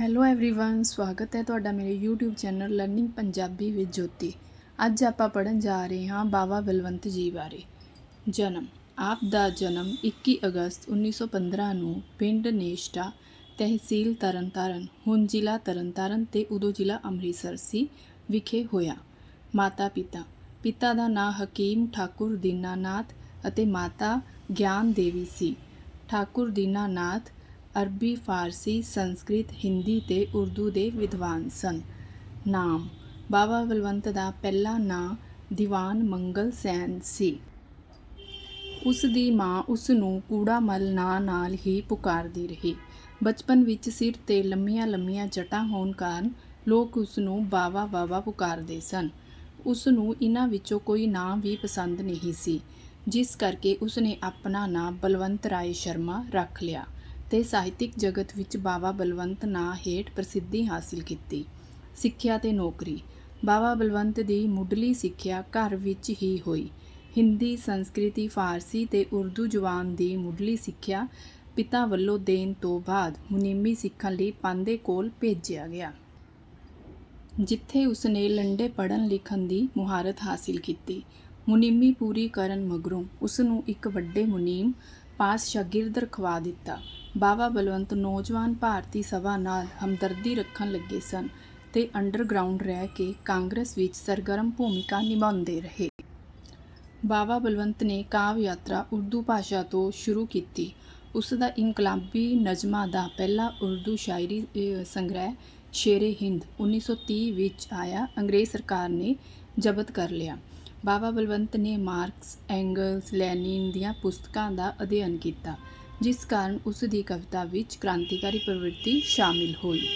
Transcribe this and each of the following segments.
Hello everyone ਸਵਾਗਤ ਹੈ ਤੁਹਾਡਾ ਮੇਰੇ YouTube channel learning Punjabi with Jyoti ਅੱਜ ਆਪਾਂ ਪੜਨ ਜਾ ਰਹੇ ਹਾਂ ਬਾਬਾ ਬਲਵੰਤ ਜੀ ਬਾਰੇ ਜਨਮ ਆਪ ਦਾ ਜਨਮ 21 ਅਗਸਤ 1915 ਨੂੰ ਪਿੰਡ ਨੇਸ਼ਟਾ ਤਹਿਸੀਲ ਤਰਨਤਾਰਨ ਹੁਣ ਜ਼ਿਲ੍ਹਾ ਤਰਨਤਾਰਨ ਤੇ ਉਦੋਂ ਜ਼ਿਲ੍ਹਾ ਅੰਮ੍ਰਿਤਸਰ ਸੀ ਵਿਖੇ ਹੋਇਆ ਮਾਤਾ ਪਿਤਾ ਪਿਤਾ ਦਾ ਨਾਂ ਹਕੀਮ ਠਾਕੁਰ ਦੀਨਾਨਾਥ ਅਤੇ ਮਾਤਾ ਗਿਆਨ ਦੇਵੀ ਸੀ ਠਾਕੁਰ ਦੀਨਾਨਾਥ ਅਰਬੀ, ਫਾਰਸੀ, ਸੰਸਕ੍ਰਿਤ, ਹਿੰਦੀ ਤੇ ਉਰਦੂ ਦੇ ਵਿਦਵਾਨ ਸਨ। ਨਾਮ ਬਾਬਾ ਬਲਵੰਤ ਦਾ ਪਹਿਲਾ ਨਾਂ ਦੀਵਾਨ ਮੰਗਲ ਸੈਨ ਸੀ। ਉਸ ਦੀ ਮਾਂ ਉਸ ਨੂੰ ਕੂੜਾ ਕੂੜਾਮਲ ਨਾਂ ਨਾਲ ਹੀ ਪੁਕਾਰਦੀ ਰਹੀ। ਬਚਪਨ ਵਿੱਚ ਸਿਰ ਤੇ ਲੰਮੀਆਂ ਲੰਮੀਆਂ ਜਟਾਂ ਹੋਣ ਕਾਰਨ ਲੋਕ ਉਸ ਨੂੰ ਬਾਵਾ ਬਾਵਾ ਪੁਕਾਰਦੇ ਸਨ। ਉਸ ਨੂੰ ਇਹਨਾਂ ਵਿੱਚੋਂ ਕੋਈ ਨਾਂ ਵੀ ਪਸੰਦ ਨਹੀਂ ਸੀ, ਜਿਸ ਕਰਕੇ ਉਸ ਨੇ ਆਪਣਾ ਨਾਂ ਬਲਵੰਤ ਰਾਏ ਸ਼ਰਮਾ ਰੱਖ ਲਿਆ। ਤੇ ਸਾਹਿਤਿਕ ਜਗਤ ਵਿੱਚ ਬਾਬਾ ਬਲਵੰਤ ਨਾਂ ਹੇਠ ਪ੍ਰਸਿੱਧੀ ਹਾਸਿਲ ਕੀਤੀ। ਸਿੱਖਿਆ ਤੇ ਨੌਕਰੀ। ਬਾਬਾ ਬਲਵੰਤ ਦੀ ਮੁੱਢਲੀ ਸਿੱਖਿਆ ਘਰ ਵਿੱਚ ਹੀ ਹੋਈ। ਹਿੰਦੀ, ਸੰਸਕ੍ਰਿਤੀ, ਫਾਰਸੀ ਤੇ ਉਰਦੂ ਜ਼ੁਬਾਨ ਦੀ ਮੁੱਢਲੀ ਸਿੱਖਿਆ ਪਿਤਾ ਵੱਲੋਂ ਦੇਣ ਤੋਂ ਬਾਅਦ ਮੁਨੀਮੀ ਸਿੱਖਣ ਲਈ ਪਾਂਦੇ ਕੋਲ ਭੇਜਿਆ ਗਿਆ। ਜਿੱਥੇ ਉਸਨੇ ਲੰਡੇ ਪੜ੍ਹਨ ਲਿਖਣ ਦੀ ਮੁਹਾਰਤ ਹਾਸਿਲ ਕੀਤੀ। ਮੁਨੀਮੀ ਪੂਰੀ ਕਰਨ ਮਗਰੋਂ ਉਸ ਨੂੰ ਇੱਕ ਵੱਡੇ ਮੁਨੀਮ ਪਾਸ ਸ਼ਾਗਿਰਦ ਰਖਵਾ ਦਿੱਤਾ। ਬਾਬਾ ਬਲਵੰਤ ਨੌਜਵਾਨ ਭਾਰਤੀ ਸਭਾ ਨਾਲ ਹਮਦਰਦੀ ਰੱਖਣ ਲੱਗੇ ਸਨ ਤੇ ਅੰਡਰਗਰਾਉਂਡ ਰਹਿ ਕੇ ਕਾਂਗਰਸ ਵਿੱਚ ਸਰਗਰਮ ਭੂਮਿਕਾ ਨਿਭਾਉਂਦੇ ਰਹੇ। ਬਾਬਾ ਬਲਵੰਤ ਨੇ ਕਾਵ ਯਾਤਰਾ ਉਰਦੂ ਭਾਸ਼ਾ ਤੋਂ ਸ਼ੁਰੂ ਕੀਤੀ। ਉਸ ਦਾ ਇਨਕਲਾਬੀ ਨਜ਼ਮਾਂ ਦਾ ਪਹਿਲਾ ਉਰਦੂ ਸ਼ਾਇਰੀ ਸੰਗ੍ਰਹਿ ਸ਼ੇਰੇ ਹਿੰਦ 1930 ਵਿੱਚ ਆਇਆ, ਅੰਗਰੇਜ਼ ਸਰਕਾਰ ਨੇ ਜ਼ਬਤ ਕਰ ਲਿਆ। ਬਾਬਾ ਬਲਵੰਤ ਨੇ ਮਾਰਕਸ, ਐਂਗਲਸ, ਲੈਨਿਨ ਦੀਆਂ ਪੁਸਤਕਾਂ ਦਾ ਅਧਿਐਨ ਕੀਤਾ। ਜਿਸ ਕਾਰਨ ਉਸ ਦੀ ਕਵਿਤਾ ਵਿੱਚ ਕ੍ਰਾਂਤੀਕਾਰੀ ਪ੍ਰਵਿਰਤੀ ਸ਼ਾਮਿਲ ਹੋਈ।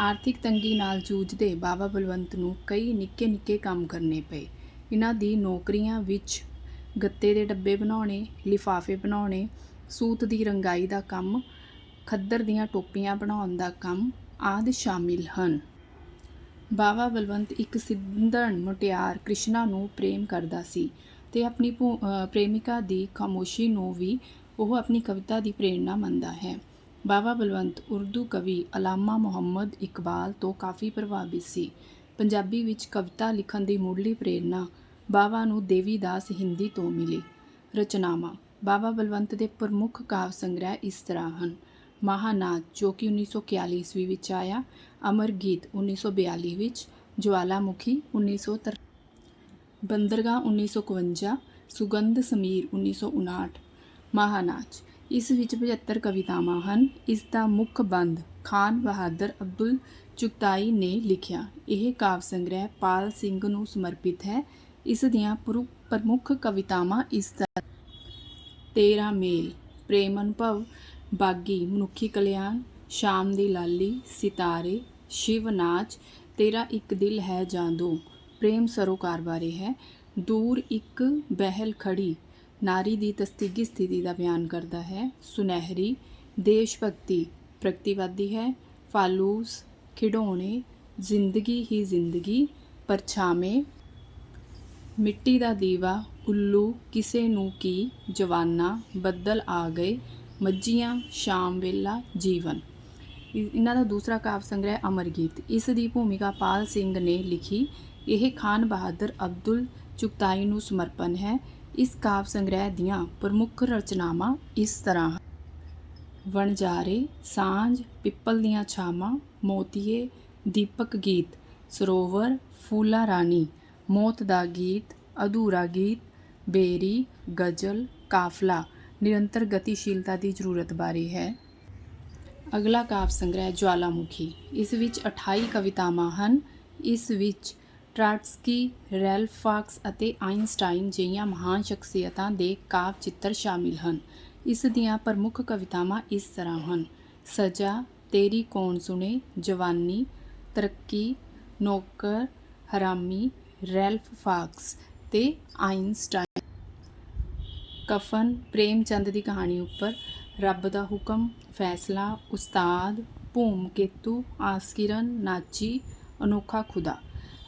ਆਰਥਿਕ ਤੰਗੀ ਨਾਲ ਜੂਝਦੇ ਬਾਬਾ ਬਲਵੰਤ ਨੂੰ ਕਈ ਨਿੱਕੇ-ਨਿੱਕੇ ਕੰਮ ਕਰਨੇ ਪਏ। ਇਹਨਾਂ ਦੀ ਨੌਕਰੀਆਂ ਵਿੱਚ ਗੱਤੇ ਦੇ ਡੱਬੇ ਬਣਾਉਣੇ, ਲਿਫਾਫੇ ਬਣਾਉਣੇ, ਸੂਤ ਦੀ ਰੰਗਾਈ ਦਾ ਕੰਮ, ਖੱਦਰ ਦੀਆਂ ਟੋਪੀਆਂ ਬਣਾਉਣ ਦਾ ਕੰਮ ਆਦਿ ਸ਼ਾਮਿਲ ਹਨ। ਬਾਬਾ ਬਲਵੰਤ ਇੱਕ ਸਿੱਧਣ ਮੁਟਿਆਰ ਕ੍ਰਿਸ਼ਨਾ ਨੂੰ ਪ੍ਰੇਮ ਕਰਦਾ ਸੀ ਤੇ ਆਪਣੀ ਭੂ- ਪ੍ਰੇਮਿਕਾ ਦੀ ਖਾਮੋਸ਼ੀ ਨੂੰ ਵੀ ਉਹ ਆਪਣੀ ਕਵਿਤਾ ਦੀ ਪ੍ਰੇਰਣਾ ਮੰਨਦਾ ਹੈ। ਬਾਬਾ ਬਲਵੰਤ ਉਰਦੂ ਕਵੀ ਅਲਾਮਾ ਮੁਹੰਮਦ ਇਕਬਾਲ ਤੋਂ ਕਾਫੀ ਪ੍ਰਭਾਵਿਤ ਸੀ। ਪੰਜਾਬੀ ਵਿੱਚ ਕਵਿਤਾ ਲਿਖਣ ਦੀ ਮੁੱਢਲੀ ਪ੍ਰੇਰਣਾ ਬਾਬਾ ਨੂੰ ਦੇਵੀਦਾਸ ਹਿੰਦੀ ਤੋਂ ਮਿਲੀ। ਰਚਨਾਵਾਂ ਬਾਬਾ ਬਲਵੰਤ ਦੇ ਪ੍ਰਮੁੱਖ ਕਾਵ ਸੰਗ੍ਰਹਿ ਇਸ ਤਰ੍ਹਾਂ ਹਨ। ਮਹਾਨਾਦ ਜੋ ਕਿ 1941 ਈਸਵੀ ਵਿੱਚ ਆਇਆ ਅਮਰ ਗੀਤ 1942 ਵਿੱਚ, ਜਵਾਲਾਮੁਖੀ 1903 ਬੰਦਰਗਾਹ 1951 ਸੁਗੰਧ ਸਮੀਰ 1959 ਮਹਾਨਾਚ ਇਸ ਵਿੱਚ 75 ਕਵਿਤਾਵਾਂ ਹਨ। ਇਸ ਦਾ ਮੁੱਖ ਬੰਦ ਖਾਨ ਬਹਾਦਰ ਅਬਦੁਲ ਚੁਗਤਾਈ ਨੇ ਲਿਖਿਆ। ਇਹ ਕਾਵਿ ਸੰਗ੍ਰਹਿ ਪਾਲ ਸਿੰਘ ਨੂੰ ਸਮਰਪਿਤ ਹੈ। ਇਸ ਦੀਆਂ ਪ੍ਰਮੁੱਖ ਕਵਿਤਾਵਾਂ ਇਸ ਤਰ੍ਹਾਂ ਤੇਰਾ ਮੇਲ, ਪ੍ਰੇਮ ਅਨੁਭਵ, ਬਾਗੀ, ਮਨੁੱਖੀ ਕਲਿਆਣ, ਸ਼ਾਮ ਦੀ ਲਾਲੀ, ਸਿਤਾਰੇ, ਸ਼ਿਵ ਨਾਚ, ਤੇਰਾ ਇੱਕ ਦਿਲ ਹੈ ਜਾਂ ਦੋ। ਪ੍ਰੇਮ ਸਰੋਕਾਰ ਬਾਰੇ ਹੈ। ਦੂਰ ਇੱਕ ਬਹਿਲ ਖੜੀ ਨਾਰੀ ਦੀ ਤਸਦੀਗੀ ਸਥਿਤੀ ਦਾ ਬਿਆਨ ਕਰਦਾ ਹੈ। ਸੁਨਹਿਰੀ ਦੇਸ਼ ਭਗਤੀ ਪ੍ਰਗਤੀਵਾਦੀ ਹੈ। ਫਾਲੂਸ, ਖਿਡੌਣੇ, ਜ਼ਿੰਦਗੀ ਹੀ ਜ਼ਿੰਦਗੀ, ਪਰਛਾਵੇਂ। ਮਿੱਟੀ ਦਾ ਦੀਵਾ, ਉੱਲੂ, ਕਿਸੇ ਨੂੰ ਕੀ, ਜਵਾਨਾ, ਬੱਦਲ ਆ ਗਏ, ਮੱਝੀਆਂ, ਸ਼ਾਮ ਵੇਲਾ, ਜੀਵਨ। ਇਹਨਾਂ ਦਾ ਦੂਸਰਾ ਕਾਵ ਸੰਗ੍ਰਹਿ ਅਮਰ ਗੀਤ ਇਸ ਦੀ ਭੂਮਿਕਾ ਪਾਲ ਸਿੰਘ ਨੇ ਲਿਖੀ। ਇਹ ਖਾਨ ਬਹਾਦਰ ਅਬਦੁਲ ਚੁਗਤਾਈ ਨੂੰ ਸਮਰਪਣ ਹੈ। ਇਸ ਕਾਵਿ ਸੰਗ੍ਰਹਿ ਦੀਆਂ ਪ੍ਰਮੁੱਖ ਰਚਨਾਵਾਂ ਇਸ ਤਰ੍ਹਾਂ ਵਣਜਾਰੇ, ਸਾਂਝ, ਪਿੱਪਲ ਦੀਆਂ ਛਾਵਾਂ, ਮੋਤੀਏ, ਦੀਪਕ ਗੀਤ, ਸਰੋਵਰ, ਫੂਲਾ ਰਾਣੀ, ਮੌਤ ਦਾ ਗੀਤ, ਅਧੂਰਾ ਗੀਤ, ਬੇਰੀ, ਗਜ਼ਲ, ਕਾਫਲਾ ਨਿਰੰਤਰ ਗਤੀਸ਼ੀਲਤਾ ਦੀ ਜ਼ਰੂਰਤ ਬਾਰੇ ਹੈ। ਅਗਲਾ ਕਾਵਿ ਸੰਗ੍ਰਹਿ ਜਵਾਲਾਮੁਖੀ ਇਸ ਵਿੱਚ 28 ਕਵਿਤਾਵਾਂ ਹਨ। ਇਸ ਵਿੱਚ ਟ੍ਰਾਟਸਕੀ, ਰੈਲਫਾਕਸ ਅਤੇ ਆਈਨਸਟਾਈਨ ਜਿਹੀਆਂ ਮਹਾਨ ਸ਼ਖਸੀਅਤਾਂ ਦੇ ਕਾਵ ਚਿੱਤਰ ਸ਼ਾਮਿਲ ਹਨ। ਇਸ ਦੀਆਂ ਪ੍ਰਮੁੱਖ ਕਵਿਤਾਵਾਂ ਇਸ ਤਰ੍ਹਾਂ ਹਨ। ਸਜ਼ਾ, ਤੇਰੀ ਕੌਣ ਸੁਣੇ, ਜਵਾਨੀ, ਤਰੱਕੀ, ਨੌਕਰ, ਹਰਾਮੀ ਰੈਲਫ ਫਾਕਸ ਤੇ ਆਇਨਸਟਾਈਨ ਕਫਨ ਪ੍ਰੇਮ ਚੰਦ ਦੀ ਕਹਾਣੀ ਉੱਪਰ ਰੱਬ ਦਾ ਹੁਕਮ, ਫੈਸਲਾ, ਉਸਤਾਦ ਭੂਮ ਕੇਤੂ ਆਸਕਿਰਨ, ਨਾਚੀ, ਅਨੋਖਾ ਖੁਦਾ।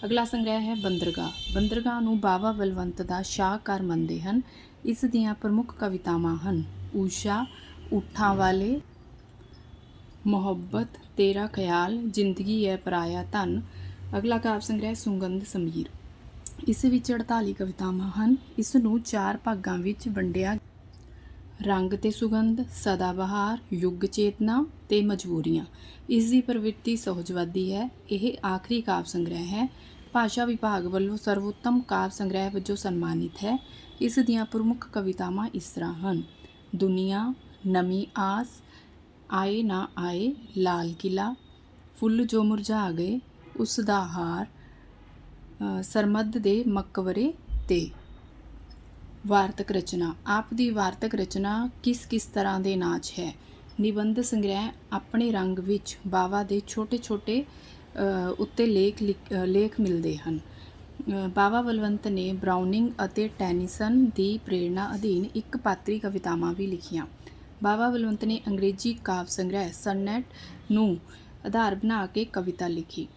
ਅਗਲਾ ਸੰਗ੍ਰਹਿ ਹੈ ਬੰਦਰਗਾਹ। ਬੰਦਰਗਾਹ ਨੂੰ ਬਾਬਾ ਬਲਵੰਤ ਦਾ ਸ਼ਾਹਕਾਰ ਮੰਨਦੇ ਹਨ। ਇਸ ਦੀਆਂ ਪ੍ਰਮੁੱਖ ਕਵਿਤਾਵਾਂ ਹਨ, ਊਸ਼ਾ ਉਠਾਂ ਵਾਲੇ, ਮੁਹੱਬਤ, ਤੇਰਾ ਖਿਆਲ, ਜ਼ਿੰਦਗੀ ਹੈ ਪਰਾਇਆ ਧਨ। ਅਗਲਾ ਕਾਵਿ ਸੰਗ੍ਰਹਿ ਸੁਗੰਧ ਸਮੀਰ। ਇਸ ਵਿੱਚ 48 ਕਵਿਤਾਵਾਂ ਹਨ। ਇਸ ਨੂੰ ਚਾਰ ਭਾਗਾਂ ਵਿੱਚ ਵੰਡਿਆ ਰੰਗ ਤੇ ਸੁਗੰਧ ਸਦਾ ਬਹਾਰ ਯੁੱਗ ਚੇਤਨਾ ਤੇ ਮਜਬੂਰੀਆਂ। ਇਸ ਦੀ ਪ੍ਰਵਿਰਤੀ ਸਹਜਵਾਦੀ ਹੈ। ਇਹ ਆਖਰੀ ਕਾਵਿ ਸੰਗ੍ਰਹਿ ਹੈ। ਭਾਸ਼ਾ ਵਿਭਾਗ ਵੱਲੋਂ ਸਰਵੋਤਮ ਕਾਵਿ ਸੰਗ੍ਰਹਿ ਵਜੋਂ ਸਨਮਾਨਿਤ ਹੈ। ਇਸ ਦੀਆਂ ਪ੍ਰਮੁੱਖ ਕਵਿਤਾਵਾਂ ਇਸ ਤਰ੍ਹਾਂ ਹਨ। ਦੁਨੀਆ ਨਮੀ ਆਸ ਆਏ ਨਾ ਆਏ ਲਾਲ ਕਿਲਾ ਫੁੱਲ ਜੋ ਮੁਰਝਾ ਗਏ ਉਸ ਦਾ ਹਾਰ ਅ, ਸਰਮਦ ਦੇ ਮਕਬਰੇ ਤੇ। ਵਾਰਤਕ ਰਚਨਾ। ਆਪ ਦੀ ਵਾਰਤਕ ਰਚਨਾ ਕਿਸ ਕਿਸ ਤਰ੍ਹਾਂ ਦੇ ਨਾਚ ਹੈ? ਨਿਬੰਧ ਸੰਗ੍ਰਹਿ ਆਪਣੇ ਰੰਗ ਵਿੱਚ ਬਾਵਾ ਦੇ ਛੋਟੇ-ਛੋਟੇ ਉੱਤੇ ਲੇਖ ਲਿਖ- ਲੇਖ ਮਿਲਦੇ ਹਨ। ਅ, ਬਾਵਾ ਬਲਵੰਤ ਨੇ ਬਰਾਉਨਿੰਗ ਅਤੇ ਟੈਨੀਸਨ ਦੀ ਪ੍ਰੇਰਣਾ ਅਧੀਨ ਇੱਕ ਪਾਤਰੀ ਕਵਿਤਾਵਾਂ ਵੀ ਲਿਖੀਆਂ। ਬਾਵਾ ਬਲਵੰਤ ਨੇ ਅੰਗਰੇਜ਼ੀ ਕਾਵਿ ਸੰਗ੍ਰਹਿ ਸਨੈਟ ਨੂੰ ਆਧਾਰ ਬਣਾ ਕੇ ਕਵਿਤਾ ਲਿਖੀ।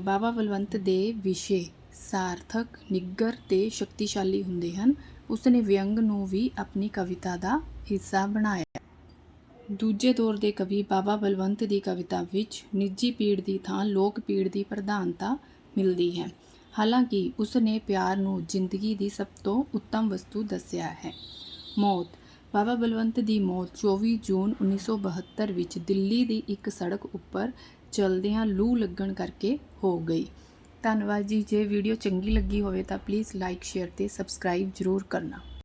ਬਾਵਾ ਬਲਵੰਤ ਦੇ ਵਿਸ਼ੇ ਸਾਰਥਕ ਨਿੱਗਰ ਤੇ ਸ਼ਕਤੀਸ਼ਾਲੀ ਹੁੰਦੇ ਹਨ। ਉਸਨੇ ਵਿਅੰਗ ਨੂੰ ਵੀ ਆਪਣੀ ਕਵਿਤਾ ਦਾ ਹਿੱਸਾ ਬਣਾਇਆ। ਦੂਜੇ ਦੌਰ ਦੇ ਕਵੀ ਬਾਬਾ ਬਲਵੰਤ ਦੀ ਕਵਿਤਾ ਵਿੱਚ ਨਿੱਜੀ ਪੀੜ ਦੀ ਥਾਂ ਲੋਕ ਪੀੜ ਦੀ ਪ੍ਰਧਾਨਤਾ ਮਿਲਦੀ ਹੈ। ਹਾਲਾਂਕਿ ਉਸਨੇ ਪਿਆਰ ਨੂੰ ਜ਼ਿੰਦਗੀ ਦੀ ਸਭ ਤੋਂ ਉੱਤਮ ਵਸਤੂ ਦੱਸਿਆ ਹੈ। ਮੌਤ। ਬਾਬਾ ਬਲਵੰਤ ਦੀ ਮੌਤ 24 ਜੂਨ 1972 ਵਿੱਚ ਦਿੱਲੀ ਦੀ ਇੱਕ ਸੜਕ ਉੱਪਰ ਚਲਦਿਆਂ ਲੂ ਲੱਗਣ ਕਰਕੇ ਹੋ ਗਈ। ਧੰਨਵਾਦ ਜੀ। ਜੇ ਵੀਡੀਓ ਚੰਗੀ ਲੱਗੀ ਹੋਵੇ ਤਾਂ ਪਲੀਜ਼ ਲਾਈਕ ਸ਼ੇਅਰ ਤੇ ਸਬਸਕ੍ਰਾਈਬ ਜ਼ਰੂਰ ਕਰਨਾ।